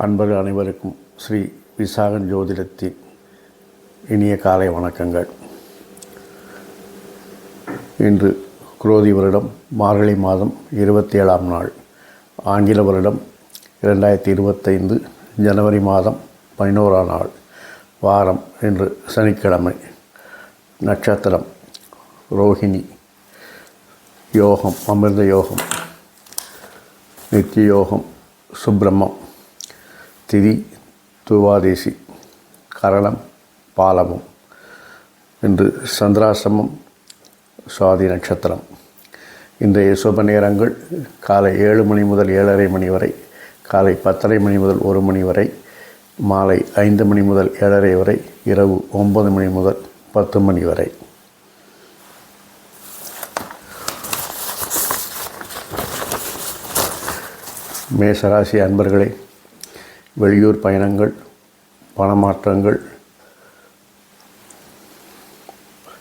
அன்பர்கள் அனைவருக்கும் ஸ்ரீ விசாகன் ஜோதிடத்தின் இனிய காலை வணக்கங்கள். இன்று குரோதி வருடம் மார்கழி மாதம் இருபத்தி ஏழாம் நாள் ஆங்கில வருடம் இரண்டாயிரத்தி இருபத்தைந்து ஜனவரி மாதம் பதினோராம் நாள் வாரம் இன்று சனிக்கிழமை நட்சத்திரம் ரோஹிணி யோகம் அமிர்த யோகம் நித்திய யோகம் சுப்பிரமம் திதி துவாதேசி கரணம் பாலமும் இன்று சந்திராசிரமம் சுவாதி நட்சத்திரம். இன்றைய சுப நேரங்கள் காலை ஏழு மணி முதல் ஏழரை மணி வரை காலை பத்தரை மணி முதல் ஒரு மணி வரை மாலை ஐந்து மணி முதல் ஏழரை வரை இரவு ஒன்பது மணி முதல் பத்து மணி வரை. மேசராசி அன்பர்களே வெளியூர் பயணங்கள் பணமாற்றங்கள்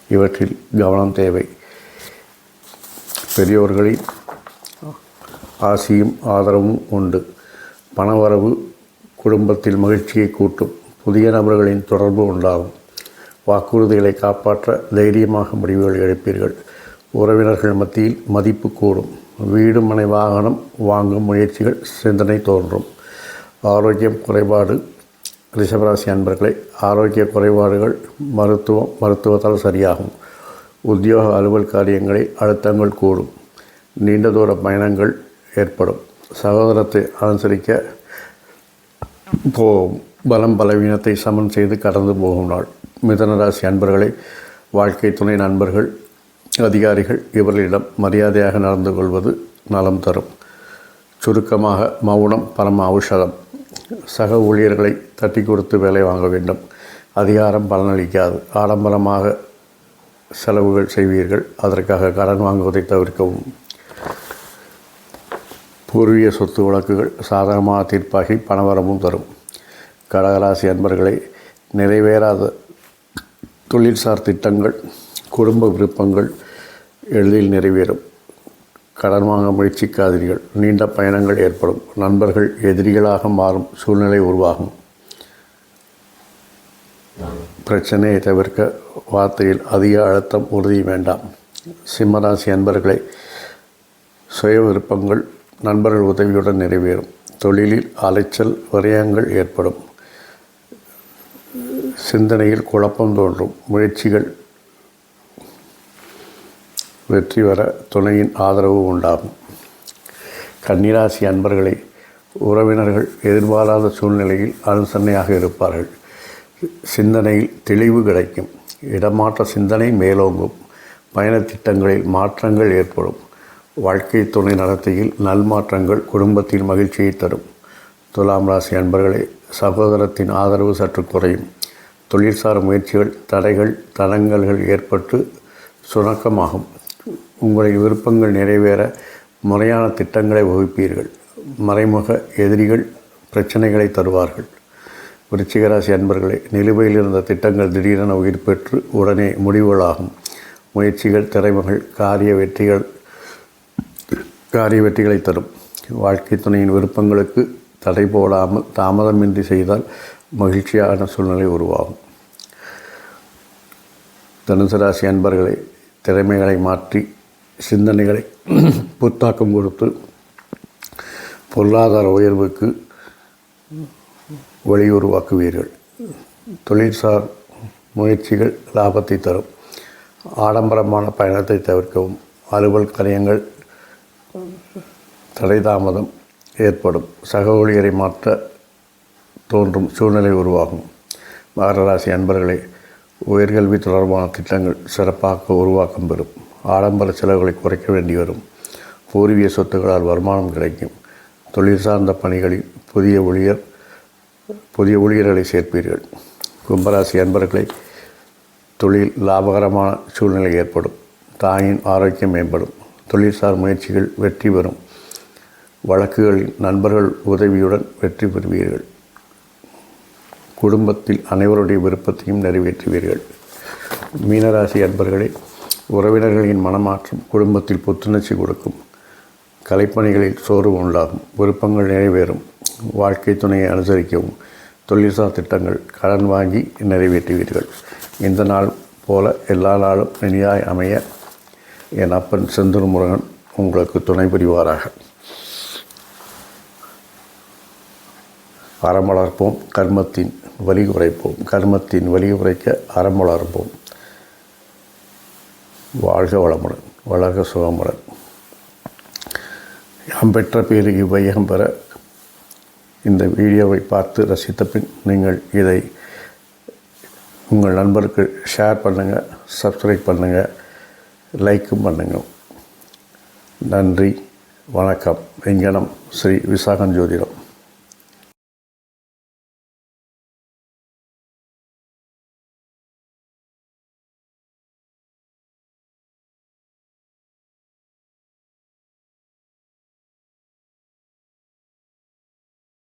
இவற்றில் கவனம் தேவை. பெரியோர்களின் ஆசியும் ஆதரவும் உண்டு. பணவரவு குடும்பத்தில் மகிழ்ச்சியை கூட்டும். புதிய நபர்களின் தொடர்பு உண்டாகும். வாக்குறுதிகளை காப்பாற்ற தைரியமாக முடிவுகள் எடுப்பீர்கள். உறவினர்கள் மத்தியில் மதிப்பு கூடும். வீடு மனை வாகனம் வாங்கும் முயற்சிகள் சிந்தனை தோன்றும். ஆரோக்கியம் குறைபாடு ரிஷபராசி அன்பர்களே ஆரோக்கிய குறைபாடுகள் மருத்துவம் மருத்துவத்தால் சரியாகும். உத்தியோக அலுவல் காரியங்களை அழுத்தங்கள் கூடும். நீண்ட தூர பயணங்கள் ஏற்படும். சகோதரத்தை அனுசரிக்க போகும் பலம் பலவீனத்தை சமன் செய்து கடந்து போகும் நாள். மிதனராசி அன்பர்களை வாழ்க்கை துணை நண்பர்கள் அதிகாரிகள் இவர்களிடம் மரியாதையாக நடந்து கொள்வது நலம் தரும். சுருக்கமாக மௌனம் பரம ஔஷதம் சக ஊழியர்களை தட்டி கொடுத்து வேலை வாங்க வேண்டும். அதிகாரம் பலனளிக்காது. ஆடம்பரமாக செலவுகள் செய்வீர்கள். அதற்காக கடன் வாங்குவதை தவிர்க்கவும். பூர்வீக சொத்து வழக்குகள் சாதகமாக தீர்ப்பாகி பணவரமும் தரும். கடகராசி அன்பர்களை நிறைவேறாத தொழில்சார் திட்டங்கள் குடும்ப விருப்பங்கள் எளிதில் நிறைவேறும். கடன் வாங்க முயற்சிக்காதீர்கள். நீண்ட பயணங்கள் ஏற்படும். நண்பர்கள் எதிரிகளாக மாறும். சூழ்நிலை உருவாகும். பிரச்சனையை தவிர்க்க வார்த்தையில் அதிக அழுத்தம் உறுதி வேண்டாம். சிம்மராசி அன்பர்களை சுய விருப்பங்கள் நண்பர்கள் உதவியுடன் நிறைவேறும். தொழிலில் அலைச்சல் விரயங்கள் ஏற்படும். சிந்தனையில் குழப்பம் தோன்றும். முயற்சிகள் வெற்றி பெற துணையின் ஆதரவு உண்டாகும். கன்னிராசி அன்பர்களை உறவினர்கள் எதிர்பாராத சூழ்நிலையில் அனுசரணையாக இருப்பார்கள். சிந்தனையில் தெளிவு கிடைக்கும். இடமாற்ற சிந்தனை மேலோங்கும். பயணத் திட்டங்களில் மாற்றங்கள் ஏற்படும். வாழ்க்கை துணை நடத்தையில் நல்மாற்றங்கள் குடும்பத்தில் மகிழ்ச்சியை தரும். துலாம் ராசி அன்பர்களே சகோதரத்தின் ஆதரவு சற்று குறையும். தொழிற்சார் முயற்சிகள் தடைகள் தடங்கல்கள் ஏற்பட்டு சுணக்கமாகும். உங்களின் விருப்பங்கள் நிறைவேற முறையான திட்டங்களை வகுப்பீர்கள். மறைமுக எதிரிகள் பிரச்சனைகளை தருவார்கள். விருச்சிகராசி அன்பர்களே நிலுவையில் இருந்த திட்டங்கள் திடீரென உயிர் பெற்று உடனே முடிவுகளாகும். முயற்சிகள் திறமைகள் காரிய வெற்றிகள் காரிய வெற்றிகளை தரும். வாழ்க்கை துணையின் விருப்பங்களுக்கு தடை போடாமல் தாமதமின்றி செய்தால் மகிழ்ச்சியான சூழ்நிலை உருவாகும். தனுசு ராசி அன்பர்களை திறமைகளை மாற்றி சிந்தனைகளை புத்தாக்கம் கொடுத்து பொருளாதார உயர்வுக்கு வழி உருவாக்குவீர்கள். தொழில்சார் முயற்சிகள் லாபத்தை தரும். ஆடம்பரமான பயணத்தை தவிர்க்கவும். அலுவல் கரையங்கள் தடை தாமதம் ஏற்படும். சக ஊழியரை மாற்ற தோன்றும் சூழ்நிலை உருவாகும். மகராசி அன்பர்களே உயர்கல்வி தொடர்பான திட்டங்கள் சிறப்பாக உருவாக்கம் பெறும். ஆடம்பர செலவுகளை குறைக்க வேண்டி வரும். பூர்வீக சொத்துக்களால் வருமானம் கிடைக்கும். தொழில் சார்ந்த பணிகளில் புதிய ஊழியர் புதிய ஊழியர்களை சேர்ப்பீர்கள். கும்பராசி அன்பர்களை தொழில் லாபகரமான சூழ்நிலை ஏற்படும். தாயின் ஆரோக்கியம் மேம்படும். தொழில்சார் முயற்சிகள் வெற்றி பெறும். வழக்குகளில் நண்பர்கள் உதவியுடன் வெற்றி பெறுவீர்கள். குடும்பத்தில் அனைவருடைய விருப்பத்தையும் நிறைவேற்றுவீர்கள். மீனராசி அன்பர்களே உறவினர்களின் மனமாற்றம் குடும்பத்தில் புத்துணர்ச்சி கொடுக்கும். கலைப்பணிகளில் சோர்வு உண்டாகும். விருப்பங்கள் நிறைவேறும். வாழ்க்கை துணையை அனுசரிக்கவும். தொழில்சார் திட்டங்கள் கடன் வாங்கி நிறைவேற்றுவீர்கள். இந்த நாள் போல எல்லா நாளும் இனியாய் அமைய என் அப்பன் செந்தூர் முருகன் உங்களுக்கு துணை புரிவாராக. அறம் வளர்ப்போம். கர்மத்தின் வலி குறைப்போம். கர்மத்தின் வலி குறைக்க அறம் வளர்ப்போம். வாழ்க வளமுடன் வளர்க சுகமுடன். யாம் பெற்ற பேரு இவ்வையகம் பெற இந்த வீடியோவை பார்த்து ரசித்த பின் நீங்கள் இதை உங்கள் நண்பருக்கு ஷேர் பண்ணுங்கள் சப்ஸ்கிரைப் பண்ணுங்கள் லைக்கும் பண்ணுங்கள் நன்றி வணக்கம். வெங்கடம் ஸ்ரீ விசாகன் ஜோதிடம்.